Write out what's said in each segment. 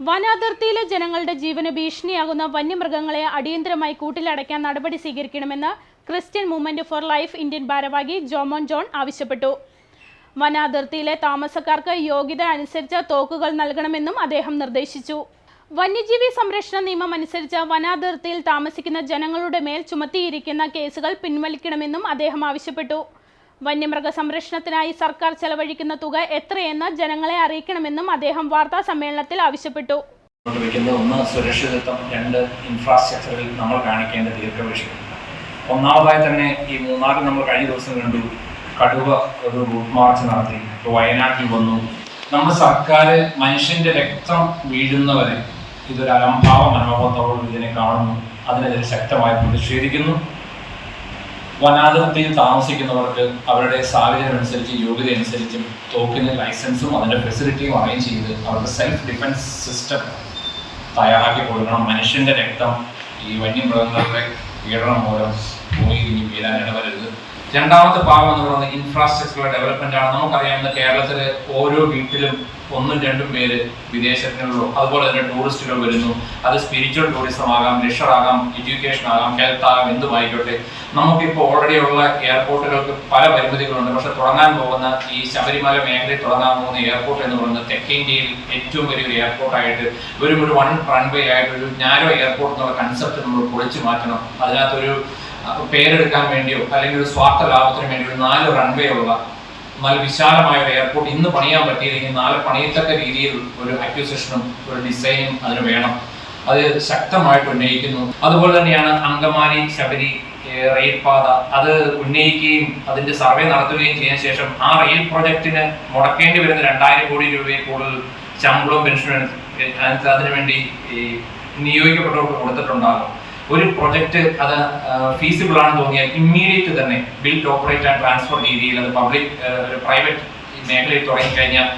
വനാതിർത്തിയിലെ ജനങ്ങളുടെ ജീവന് ഭീഷണിയാകുന്ന വന്യമൃഗങ്ങളെ അടിയന്തരമായി കൂട്ടിലടയ്ക്കാൻ നടപടി സ്വീകരിക്കണമെന്ന് Christian movement for life Indian ഭാരവാഹി ജോമോൻ ജോൺ ആവശ്യപ്പെട്ടു. വനാതിർത്തിയിലെ താമസക്കാർക്ക് യോഗ്യത അനുസരിച്ച് തോക്കുകൾ നൽകണമെന്നും അദ്ദേഹം നിർദ്ദേശിച്ചു. വന്യജീവി സംരക്ഷണ നിയമം അനുസരിച്ച് വനാതിർത്തിയിൽ താമസിക്കുന്ന ജനങ്ങളുടെ മേൽ ചുമത്തിയിരിക്കുന്ന കേസുകൾ പിൻവലിക്കണമെന്നും അദ്ദേഹം ആവശ്യപ്പെട്ടു. വന്യമൃഗ സംരക്ഷണത്തിനായി സർക്കാർ ചെലവഴിക്കുന്ന തുക എത്രയെന്ന് ജനങ്ങളെ അറിയിക്കണമെന്നും അദ്ദേഹം വാർത്താ സമ്മേളനത്തിൽ ആവശ്യപ്പെട്ടു. ഒന്ന് സുരക്ഷിതത്വം. രണ്ട് ഇൻഫ്രാസ്ട്രക്ചറിൽ നമ്മൾ കാണിക്കേണ്ട ദീർഘവീക്ഷണം. ഒന്നാമതായി തന്നെ ഈ മൂന്നാറിൽ നമ്മൾ കഴിഞ്ഞ ദിവസം കണ്ടു. കടുവ ഒരു റൂട്ട് മാർച്ച് നടത്തി. വയനാട്ടിൽ വന്നു. നമ്മൾ സർക്കാർ മനുഷ്യന്റെ രക്തം വീഴുന്നവരെ ഇതൊരു അലംഭാവ മനോഭാവത്തോടുകൂടി ഇതിനെ കാണുന്നു. അതിനെതിരെ ശക്തമായി പ്രതിഷേധിക്കുന്നു. വനാതിർത്തിയിൽ താമസിക്കുന്നവർക്ക് അവരുടെ സാഹചര്യം അനുസരിച്ച് യോഗ്യത അനുസരിച്ചും തോക്കിന് ലൈസൻസും അതിന്റെ ഫെസിലിറ്റിയും അറേഞ്ച് ചെയ്ത് അവർക്ക് സെൽഫ് ഡിഫൻസ് സിസ്റ്റം തയ്യാറാക്കി കൊടുക്കണം. മനുഷ്യന്റെ രക്തം ഈ വന്യമൃഗങ്ങളുടെ പീഡനം മൂലം ഭൂമി ഇടവരരുത് രണ്ടാമത്തെ ഭാഗം എന്ന് പറയുന്നത് ഇൻഫ്രാസ്ട്രക്ചറുടെ ഡെവലപ്മെന്റ് ആണ്. നമുക്കറിയാവുന്ന കേരളത്തിൽ ഓരോ വീട്ടിലും ഒന്നും രണ്ടും പേര് വിദേശത്തിനുള്ളൂ അതുപോലെ തന്നെ ടൂറിസ്റ്റുകൾ വരുന്നു. അത് സ്പിരിച്വൽ ടൂറിസം ആകാം ലെഷർ ആകാം എഡ്യൂക്കേഷൻ ആകാം ഹെൽത്ത് ആകാം എന്തുമായിക്കോട്ടെ നമുക്കിപ്പോൾ ഓൾറെഡി ഉള്ള എയർപോർട്ടുകൾക്ക് പല പരിമിതികളുണ്ട്. പക്ഷെ തുടങ്ങാൻ പോകുന്ന ഈ ശബരിമല മേഖലയിൽ തുടങ്ങാൻ പോകുന്ന എയർപോർട്ട് എന്ന് പറയുന്നത് തെക്കേ ഇന്ത്യയിൽ ഏറ്റവും വലിയൊരു എയർപോർട്ടായിട്ട് ഒരു ഒരു വൺ റൺവേ ആയിട്ട് ഒരു ഞാരോ എയർപോർട്ട് എന്നുള്ള കൺസെപ്റ്റ് നമ്മൾ പൊളിച്ചു മാറ്റണം. അതിനകത്തൊരു പേരെടുക്കാൻ വേണ്ടിയോ അല്ലെങ്കിൽ ഒരു സ്വാർത്ഥ ലാഭത്തിന് വേണ്ടി ഒരു നാല് റൺവേ ഉള്ള നല്ല വിശാലമായ ഒരു എയർപോർട്ട് ഇന്ന് പണിയാൻ പറ്റിയില്ലെങ്കിൽ നാളെ പണിയത്തക്ക രീതിയിൽ ഒരു അക്യൂസേഷനും ഒരു ഡിസൈനും അതിന് വേണം. അത് ശക്തമായിട്ട് ഉന്നയിക്കുന്നു. അതുപോലെ തന്നെയാണ് അങ്കമാലി ശബരി റെയിൽ പാത അത് ഉന്നയിക്കുകയും അതിന്റെ സർവേ നടത്തുകയും ചെയ്ത ശേഷം ആ റെയിൽ പ്രൊജക്ടിന് മുടക്കേണ്ടി വരുന്ന രണ്ടായിരം കോടി രൂപയിൽ കൂടുതൽ ശമ്പളവും പെൻഷനും അതിനുവേണ്ടി നിയോഗിക്കപ്പെട്ടവർക്ക് കൊടുത്തിട്ടുണ്ടാകും. ഒരു പ്രൊജക്ട് അത് ഫീസിബിൾ ആണെന്ന് തോന്നിയാൽ ഇമ്മീഡിയറ്റ് തന്നെ ബിൽഡ് ഓപ്പറേറ്റ് ആൻഡ് ട്രാൻസ്ഫർ രീതിയിൽ അത് പബ്ലിക് ഒരു പ്രൈവറ്റ് മേഖലയിൽ തുടങ്ങിക്കഴിഞ്ഞാൽ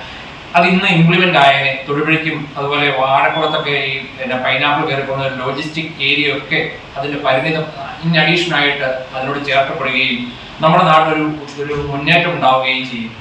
അത് ഇന്ന് ഇംപ്ലിമെന്റ് ആയതിനെ തൊടുപുഴയ്ക്കും അതുപോലെ വാഴക്കുളത്തൊക്കെ ഈ പിന്നെ പൈനാപ്പിൾ കയറി പോകുന്ന ലോജിസ്റ്റിക് ഏരിയ ഒക്കെ അതിന്റെ പരിമിതം ഇൻ അഡീഷൻ ആയിട്ട് അതിനോട് ചേർക്കപ്പെടുകയും നമ്മുടെ നാട്ടിലൊരു ഒരു മുന്നേറ്റം ഉണ്ടാവുകയും ചെയ്യും.